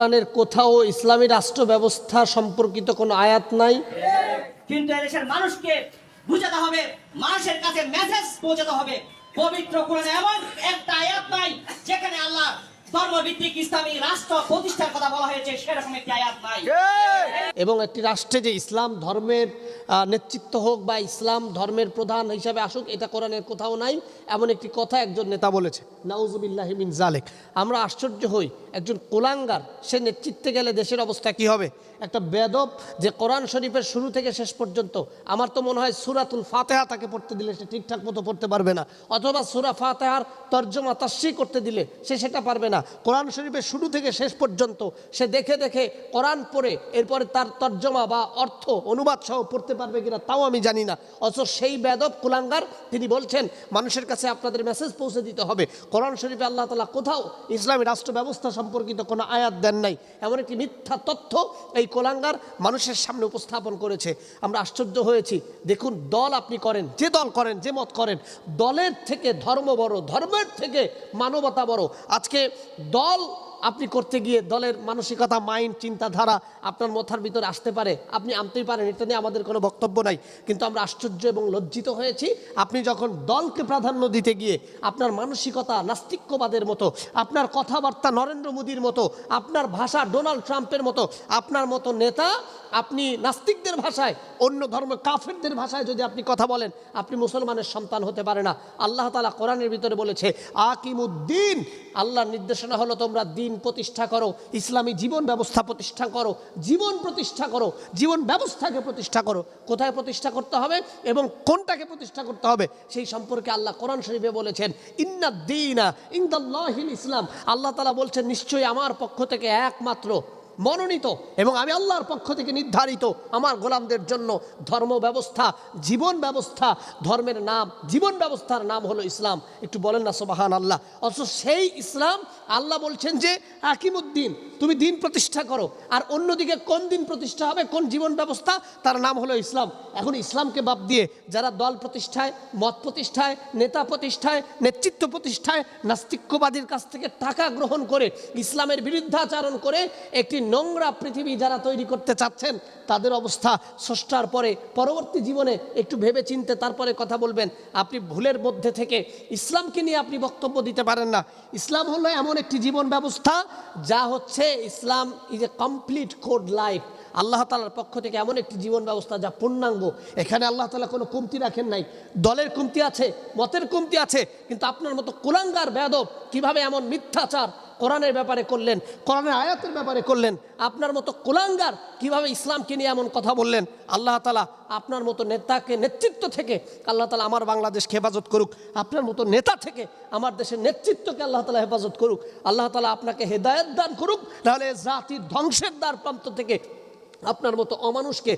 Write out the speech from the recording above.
কোরআনের কোথাও ইসলামী রাষ্ট্র ব্যবস্থা সম্পর্কিত কোনো আয়াত নাই। কিন্তু এদেশের মানুষকে বুঝাতে হবে, মানুষের কাছে মেসেজ পৌঁছাতে হবে। পবিত্র কোরআনে এমন একটা আয়াত নাই, যেখানে এবং একটি রাষ্ট্রে যে ইসলাম ধর্মের নেতৃত্ব হোক বা ইসলাম ধর্মের প্রধান হিসাবে আসুক, এটা কোরআনের কোথাও নাই। এমন একটি কথা একজন নেতা বলেছে, নাউজুবিল্লাহ মিন জালেক আমরা আশ্চর্য হই, একজন কোলাঙ্গার, সে নেতৃত্বে গেলে দেশের অবস্থা কি হবে? একটা বেদব যে কোরআন শরীফের শুরু থেকে শেষ পর্যন্ত, আমার তো মনে হয় সুরাতুল ফাতেহা তাকে পড়তে দিলে সে ঠিকঠাক মতো পড়তে পারবে না, অথবা সুরা ফাতেহার তর্জমা তাস্সি করতে দিলে সে সেটা পারবে না। কোরআন শরীফের শুরু থেকে শেষ পর্যন্ত সে দেখে দেখে কোরআন পড়ে, এরপরে তার তর্জমা বা অর্থ, অনুবাদ সহ পড়তে পারবে কিনা তাও আমি জানি না। অথচ সেই বেদব কুলাঙ্গার, তিনি বলছেন, মানুষের কাছে আপনাদের মেসেজ পৌঁছে দিতে হবে। কোরআন শরীফে আল্লাহ তালা কোথাও ইসলামী রাষ্ট্র ব্যবস্থা সম্পর্কিত কোনো আয়াত দেন নাই। এমন একটি মিথ্যা তথ্য এই কোলাঙ্গার মানুষের সামনে উপস্থাপন করেছে। আমরা আশ্চর্য হয়েছি। দেখুন, দল আপনি করেন, যে দল করেন, যে মত করেন, দলের থেকে ধর্ম বড়, ধর্মের থেকে মানবতা বড়। আজকে দল আপনি করতে গিয়ে দলের মানসিকতা, মাইন্ড, চিন্তাধারা আপনার মাথার ভিতরে আসতে পারে। আপনি আনতেই পারেন, এটা নিয়ে আমাদের কোনো বক্তব্য নাই। কিন্তু আমরা আশ্চর্য এবং লজ্জিত হয়েছি। আপনি যখন দলকে প্রাধান্য দিতে গিয়ে আপনার মানসিকতা নাস্তিক্যবাদের মতো, আপনার কথাবার্তা নরেন্দ্র মোদীর মতো, আপনার ভাষা ডোনাল্ড ট্রাম্পের মতো, আপনার মতো নেতা, আপনি নাস্তিকদের ভাষায়, অন্য ধর্ম কাফেরদের ভাষায় যদি আপনি কথা বলেন, আপনি মুসলমানের সন্তান হতে পারে না। আল্লাহ তালা কোরআনের ভিতরে বলেছে আকিমুদ্দিন আল্লাহর নির্দেশনা হলো, তোমরা দিন প্রতিষ্ঠা করো, ইসলামী জীবন ব্যবস্থা প্রতিষ্ঠা করো, জীবন প্রতিষ্ঠা করো, জীবন ব্যবস্থাকে প্রতিষ্ঠা করো। কোথায় প্রতিষ্ঠা করতে হবে এবং কোনটাকে প্রতিষ্ঠা করতে হবে সেই সম্পর্কে আল্লাহ কোরআন শরীফে বলেছেন ইন্নাদ্দিনা ইন্দাল্লাহিল ইসলাম। আল্লাহ তালা বলছেন, নিশ্চয়ই আমার পক্ষ থেকে একমাত্র মনোনীত এবং আমি আল্লাহর পক্ষ থেকে নির্ধারিত আমার গোলামদের জন্য ধর্ম ব্যবস্থা, জীবন ব্যবস্থা, ধর্মের নাম, জীবন ব্যবস্থার নাম হলো ইসলাম। একটু বলেন না সোবাহান আল্লাহ অথচ সেই ইসলাম আল্লাহ বলছেন যে আকিমুদ্দিন তুমি দিন প্রতিষ্ঠা করো, আর অন্যদিকে কোন দিন প্রতিষ্ঠা হবে, কোন জীবন ব্যবস্থা, তার নাম হলো ইসলাম। এখন ইসলামকে বাদ দিয়ে যারা দল প্রতিষ্ঠায়, মত প্রতিষ্ঠায়, নেতা প্রতিষ্ঠায়, নেতৃত্ব প্রতিষ্ঠায়, নাস্তিক্যবাদীর কাছ থেকে টাকা গ্রহণ করে, ইসলামের বিরুদ্ধাচারণ করে, একটি নোংরা পৃথিবী যারা তৈরি করতে চাচ্ছেন, তাদের অবস্থা ষষ্ঠার পরে। পরবর্তী জীবনে একটু ভেবে চিনতে তারপরে কথা বলবেন। আপনি ভুলের মধ্যে থেকে ইসলামকে নিয়ে আপনি বক্তব্য দিতে পারেন না। ইসলাম হলো এমন একটি জীবন ব্যবস্থা, যা হচ্ছে Islam is a complete code life আল্লাহ তালার পক্ষ থেকে এমন একটি জীবন ব্যবস্থা, যা পূর্ণাঙ্গ। এখানে আল্লাহ তালা কোনো কমতি রাখেন নাই। দলের কমতি আছে, মতের কমতি আছে, কিন্তু আপনার মতো কুলাঙ্গার বেদব কীভাবে এমন মিথ্যাচার কোরআনের ব্যাপারে করলেন, কোরআনের আয়াতের ব্যাপারে করলেন, আপনার মতো কুলাঙ্গার কীভাবে ইসলামকে নিয়ে এমন কথা বললেন? আল্লাহ তালা আপনার মতো নেতাকে নেতৃত্ব থেকে, আল্লাহ তালা আমার বাংলাদেশকে হেফাজত করুক। আপনার মতো নেতা থেকে আমার দেশের নেতৃত্বকে আল্লাহ তালা হেফাজত করুক। আল্লাহ তালা আপনাকে হেদায়ত দান করুক তাহলে জাতির ধ্বংসের দ্বার প্রান্ত থেকে আপনার মতো অমানুষকে